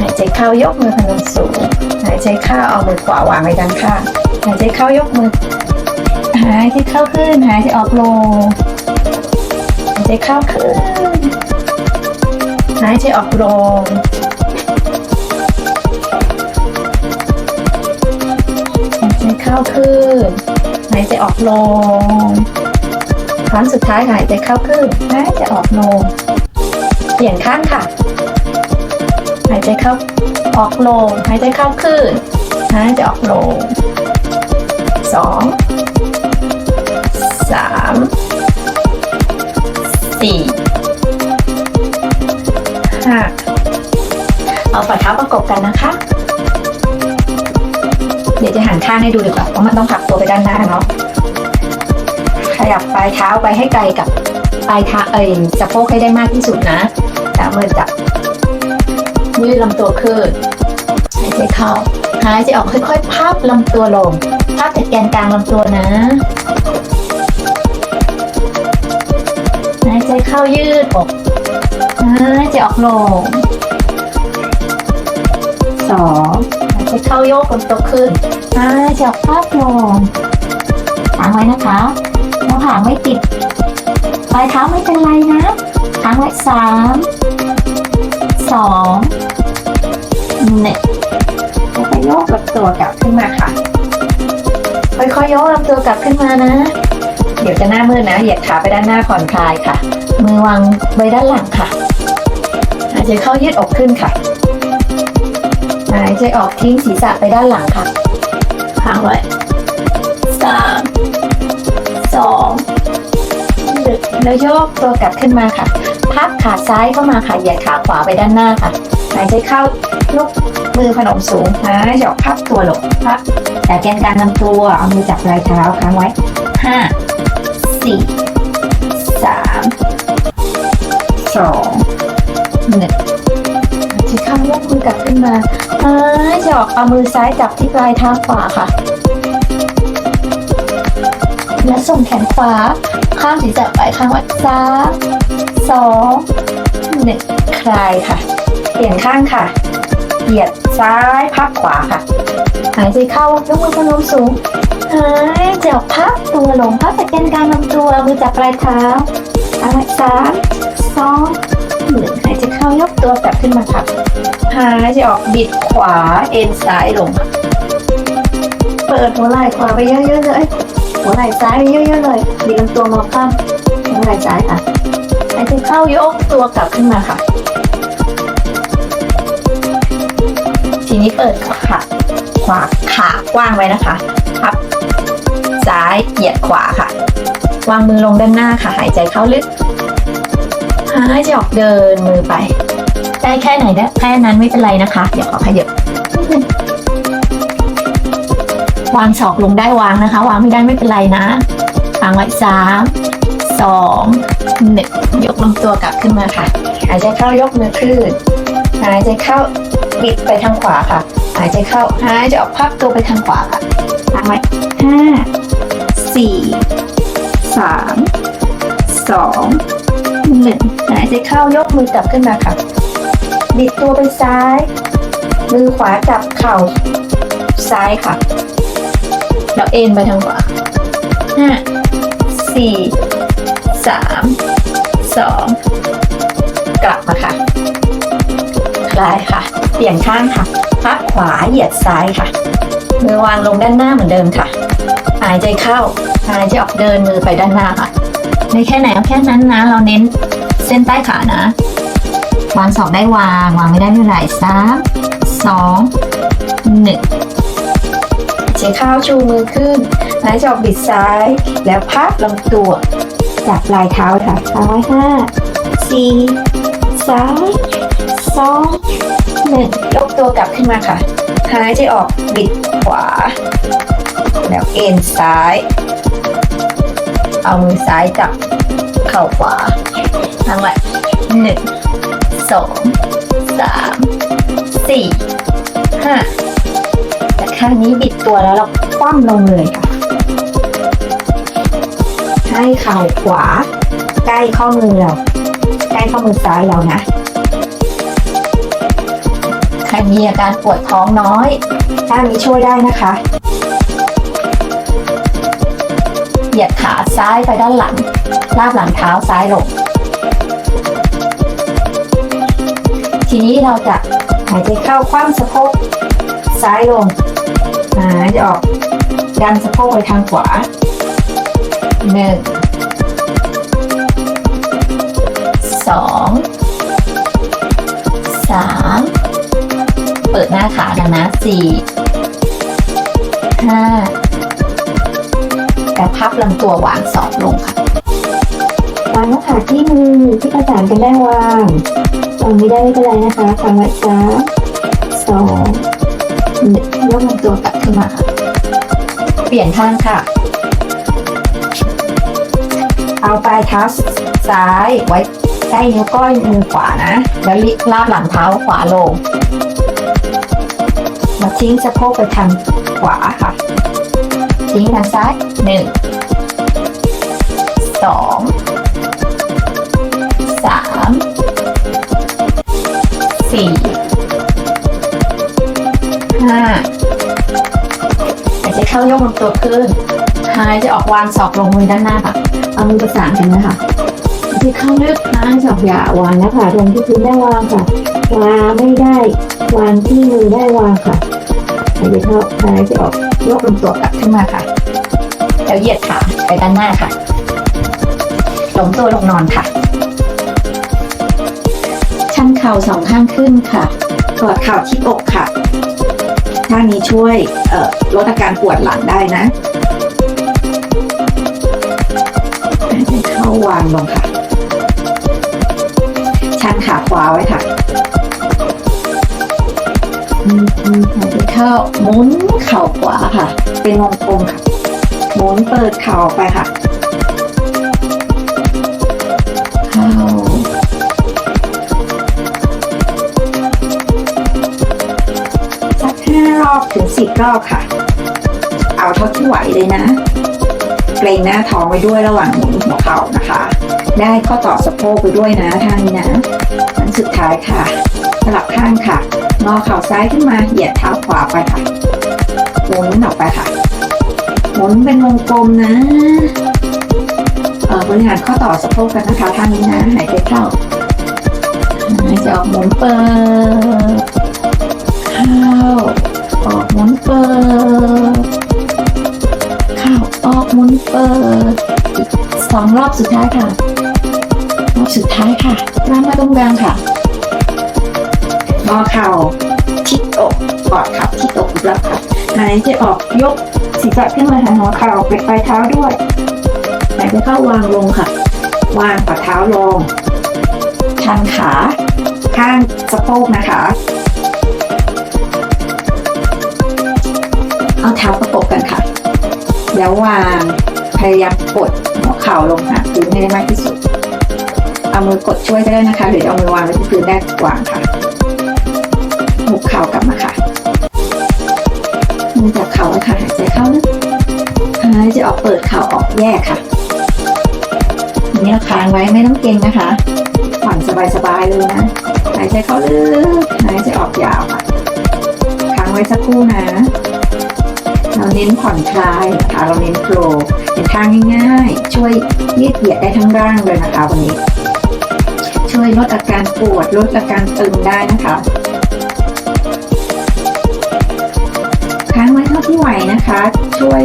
หายใจเข้ายกมือพนมสูง หายใจเข้าเอามือขวาวางไว้ด้านข้างหายใจเข้ายกมือ หายใจเข้าขึ้น หายใจออกลง หายใจเข้าขึ้น หายใจออกลงหายใจเข้าขึ้น หายใจออกลง ครั้งสุดท้ายหายใจเข้าขึ้น หายใจออกลง เปลี่ยนข้างค่ะ หายใจเข้าออกลง หายใจเข้าขึ้น หายใจออกลงสองสามสี่ห้าเอาฝ่าเท้าประกบกันนะคะ เดี๋ยวจะหันข้างให้ดูดีกว่าเพราะมันต้องผลักตัวไปด้านหน้าเนาะขยับปลายเท้าไปให้ไกลกับปลายเท้าเอ้ยสะโพกให้ได้มากที่สุดนะแล้วมือจับ ยืดลำตัวขึ้นหายใจเข้าหายใจออกค่อยๆพับลำตัวลงพับจากแกนกลางลำตัวนะหายใจเข้ายืดอกหายใจออกลงสองหายใจเข้ายกลำตัวขึ้นหายใจออกพับลงค้างไว้นะคะแล้วหางไม่ติดปลายเท้าไม่เป็นไรนะค้างไว้สาม สองหนึ่งแล้วก็โยกลำตัวกลับขึ้นมาค่ะ ค่อยๆโยกลำตัวกลับขึ้นมานะ เดี๋ยวจะหน้ามืดนะ เหยียดขาไปด้านหน้าผ่อนคลายค่ะ มือวางไว้ด้านหลังค่ะ หายใจเข้ายืดอกขึ้นค่ะ หายใจออกทิ้งศีรษะไปด้านหลังค่ะค้างไว้สามสองหนึ่งแล้วยกตัวกลับขึ้นมาค่ะ พับขาซ้ายเข้ามาค่ะ เหยียดขาขวาไปด้านหน้าค่ะ หายใจเข้าลุกมือพนมสูงหายใจออกพับตัวลงพับแต่แกนกลางลำตัวเอามือจับปลายเท้าค้างไว้ห้าสี่สามสองหนึ่งหายใจเข้ายกมือกลับขึ้นมาหายใจออกเอามือซ้ายจับที่ปลายเท้าขวาค่ะ และส่งแขนขวา ข้ามศีรษะไปข้างไว้ามสองหนึ่งคลายค่ะ เปลี่ยนข้างค่ะ เหยียดซ้ายพับขวาค่ะ หายใจเข้ายกมือพนมสูงหายใจออกพับตัวลงพับตะแกนกลางลำตัวมือจับปลายเท้าเอาไว้สามสองหนึ่งหายใจเข้ายกตัวกลับขึ้นมาค่ะหายใจออกบิดขวาเอ็นซ้ายลง เปิดหัวไหล่ขวาไปเยอะๆเลย หัวไหล่ซ้ายเยอะๆเลยดลำตัวมาข้างหัวไหล่ซ้ายค่ะหายใจเข้ายกตัวกลับขึ้นมาค่ะ ทีนี้เปิดขาขวาขากว้างไว้นะคะพับซ้ายเหยียดขวาค่ะ วางมือลงด้านหน้าค่ะ หายใจเข้าลึกหายใจออกเดินมือไป ได้แค่ไหนได้แค่นั้นไม่เป็นไรนะคะ เดี๋ยวขอขยับ วางศอกลงได้วางนะคะ วางไม่ได้ไม่เป็นไรนะวางไว้สามสองหนึ่งยกลำตัวกลับขึ้นมาค่ะ หายใจเข้ายกมือขึ้น หายใจเข้าบิดไปทางขวาค่ะ หายใจเข้าหายใจออกพับตัวไปทางขวาค่ะตั้งไว้ห้าสี่สามสองหนึ่งหายใจเข้ายกมือกลับขึ้นมาค่ะ บิดตัวไปซ้าย มือขวาจับเข่าซ้ายค่ะ แล้วเอ็นไปทางขวาห้าสี่สามสองกลับมาค่ะ คลายค่ะ เปลี่ยนข้างค่ะ พับขวาเหยียดซ้ายค่ะ มือวางลงด้านหน้าเหมือนเดิมค่ะ หายใจเข้า หายใจออกเดินมือไปด้านหน้าค่ะในแค่ไหนเอาแค่นั้นนะ เราเน้นเส้นใต้ขานะ วางสองได้วาง วางไม่ได้ไม่เป็นไรสามสองหนึ่ง ใจเข้าชูมือขึ้นหายใจออกบิดซ้าย แล้วพับลำตัวจับปลายเท้าค่ะเอาไว้ห้าสี่สามสองหนึ่งยกตัวกลับขึ้นมาค่ะหายใจออกบิดขวา แล้วเอ็นซ้าย เอามือซ้ายจับเข่าขวาทั้งไว้หนึ่งสองสามสี่ห้า ข้างนี้บิดตัวแล้วเราคว่ำลงเลยค่ะ ให้เข่าขวา ใกล้ข้อมือเรา ใกล้ข้อมือซ้ายเรานะมีอาการปวดท้องน้อยท่านี้ช่วยได้นะคะ เหยียดขาซ้ายไปด้านหลัง ลากหลังเท้าซ้ายลง ทีนี้เราจะหายใจเข้าคว่ำสะโพกซ้ายลง หายใจออกดันสะโพกไปทางขวาหนึ่งสองสามเปิดหน้าขาดังนะสี่ห้าแล้วพับลำตัววางศอกลงค่ะวางหน้าผาที่มือที่ประสานกันได้วางตรงนี้ได้ไม่เป็นไรนะคะฟังไว้สามสอง นึ่งยกลำตัวกลับขึ้นมาค่ะ เปลี่ยนข้างค่ะ เอาปลายเท้าซ้ายไว้ใกล้นิ้วก้อยมือขวานะ แล้วลาบหลังเท้าขวาลง มาทิ้งสะโพกไปทางขวาค่ะ ทิ้งทางซ้ายหนึ่งสอง ห้าหายใจเข้ายกลำตัวขึ้น หายใจออกวางศอกลงมือด้านหน้าค่ะ เอามือประสานกันนะคะที่เข้าลึกนะสองอย่าวางหน้าผากลงที่พื้นได้วางค่ะ วางไม่ได้ วางที่มือได้วางค่ะหายใจเข้าหายใจออกยกลำตัวกลับขึ้นมาค่ะ แล้วเหยียดขาไปด้านหน้าค่ะล้มตัวลงนอนค่ะ ชันเข่าสองข้างขึ้นค่ะกอดเข่าที่อกค่ะ ท่านี้ช่วยลดอาการปวดหลังได้นะเข้าวางลงค่ะ ชันขาขวาไว้ค่ะอือเข้าหมุนเข่าขวาค่ะ เป็นวงกลมค่ะ หมุนเปิดเข่าออกไปค่ะ ถึงสิบรอบค่ะ เอาเท่าที่ไหวเลยนะ เกรงหน้าท้องไว้ด้วยระหว่างหมุนหัวเข่านะคะ ได้ข้อต่อสะโพกไปด้วยนะท่านี้นะอันสุดท้ายค่ะ สลับข้างค่ะ งอเข่าซ้ายขึ้นมาเหยียดเท้าขวาไปค่ะหมุนออกไปค่ะ หมุนเป็นวงกลมนะเอ่อบริหารข้อต่อสะโพกกันนะคะท่านี้นะหายใจเข้าหายใจออกหมุนเปิดเข้า เปิดเข้าออกหมุนเปิดอีกสองรอบสุดท้ายค่ะ รอบสุดท้ายค่ะร่างมาตรงกลางค่ะงอเข่าทิดอกกอดเข่าทิดอกอีกรอบค่ะหายใจออกยกศีรษะขึ้นมาหาหัวเข่าไปปลายเท้าด้วยหายใจเข้าวางลงค่ะ วางฝ่าเท้าลงชันขา ข้างสะโพกนะคะ แล้ววางพยายามกดหัวเข่าลงหาพื้นให้ได้มากที่สุด เอามือกดช่วยก็ได้นะคะ หรือเอามือวางไว้ที่พื้นได้กวางค่ะหุบเข่ากลับมาค่ะมือจับเข่าไว้ค่ะหายใจเข้าลึกหายใจออกเปิดเข่าออกแยกค่ะทีนี้เราค้างไว้ไม่ต้องเกร็งนะคะผ่อนสบายๆเลยนะหายใจเข้าลึกหายใจออกยาวค่ะค้างไว้สักครู่นะ เราเน้นผ่อนคลายนะคะเราเน้นโฟล์เป็นทางง่ายๆ ช่วยยืดเหยียดได้ทั้งร่างเลยนะคะวันนี้ ช่วยลดอาการปวดลดอาการตึงได้นะคะค้างไว้เท่าที่ไหวนะคะ ช่วย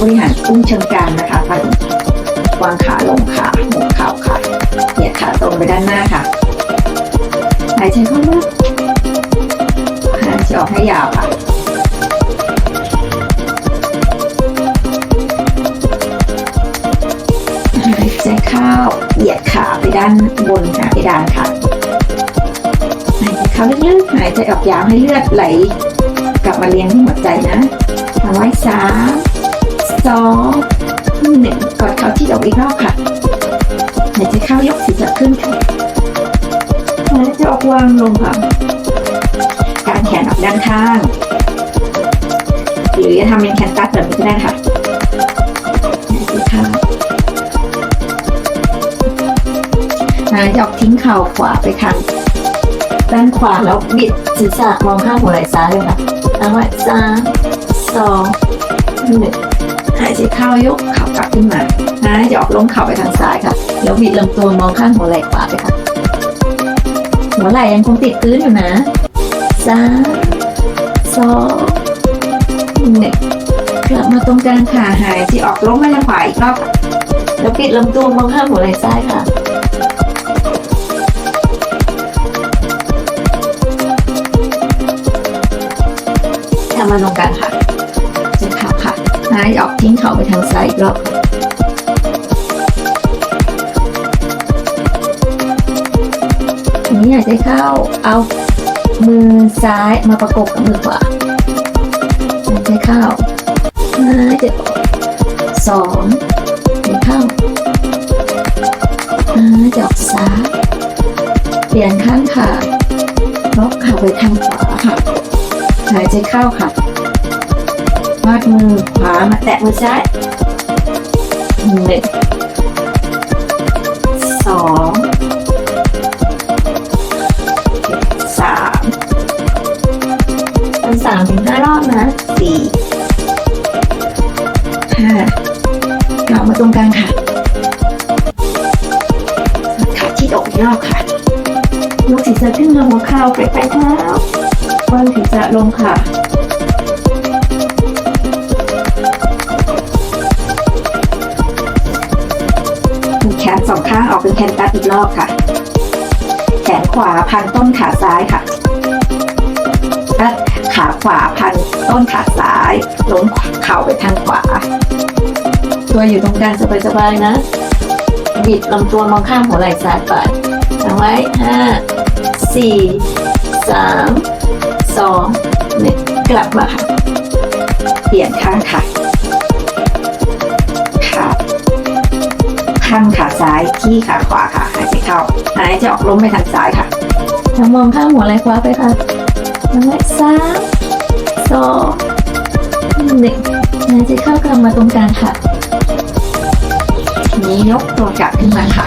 บริหารกุ้งเชิงกรานนะคะไปวางขาลงขาหมุนเข่าค่ะเหยียดขาตรงไปด้านหน้าค่ะหายใจเข้าลึกหายใจออกให้ยาวค่ะ บนหาเพดานค่ะหายใจเข้าลึกๆหายใจออกยาวให้เลือดไหล กลับมาเลี้ยงที่หัวใจนะเอาไว้สามสองหนึ่งกดเข่าที่อกอีกรอบค่ะหายใจเข้ายกศีรษะขึ้นค่ะหายใจออกวางลงค่ะการแขนออกด้านข้าง หรือจะทำเป็นแคนตัสแบบนี้ก็ได้ค่ะ หายออกทิ้งเข่าขวาไปข้างด้านขวาแล้วบิดศีรษะมองข้างหัวไหล่ซ้ายเลยค่ะเอาไว้สามสองหนึ่งหายใจเข้ายกเข่ากลับขึ้นมาหายออกลงเข่าไปทางซ้ายค่ะ แล้วบิดลำตัวมองข้างหัวไหล่ขวาไปค่ะ หัวไหล่ยังคงติดพื้นอยู่นะสามสองหนึ่งกลับมาตรงกลางค่ะหายใจออกลงไปทางขวาอีกรอบแล้วปิดลำตัวมองข้างหัวไหล่ซ้ายค่ะ มาตรงกลางค่ะเจ็บขาค่ะหยอกทิ้งเข่าไปทางซ้ายอีกรอบทีนี้หายใจเข้าเอามือซ้ายมาประกบกับมือขวาหายใจเข้าหายใจออกสองหายใจเข้าหายใจออกซ้ายเปลี่ยนข้างค่ะล็อกขาไปทางขวาค่ะ หายใจเข้าค่ะวาดมือขวามาแตะมือซ้ายหนึ่งสองสามเป็นสามถึงห้ารอบนะสี่ห้ากลับมาตรงกลางค่ะขาที่อกอีกค่ะยกศีรษะขึ้นมาหัวเข่าไปไปลายเท้า วางศีรษะลงค่ะ แขนสองข้างออกเป็นแขนตัดอีกรอบค่ะ แขนขวาพันต้นขาซ้ายค่ะและขาขวาพันต้นขาซ้ายล้มเข่าไปทางขวา ตัวอยู่ตรงกลางสบายๆนะ บิดลำตัวมองข้างหัวไหล่ซ้ายไปเอาไว้ห้าสี่สาม สองหนึ่งกลับมาค่ะเปลี่ยนข้างค่ะขาข้างขาซ้ายที่ขาขวาค่ะหายใจเข้าหายใจออกล้มไปทางซ้ายค่ะแล้วมองข้างหัวไหล่ขวาไปค่ะเอาไว้สามสองหนึ่งหายใจเข้ากลับมาตรงกลางค่ะทีนี้ยกตัวกลับขึ้นมาค่ะ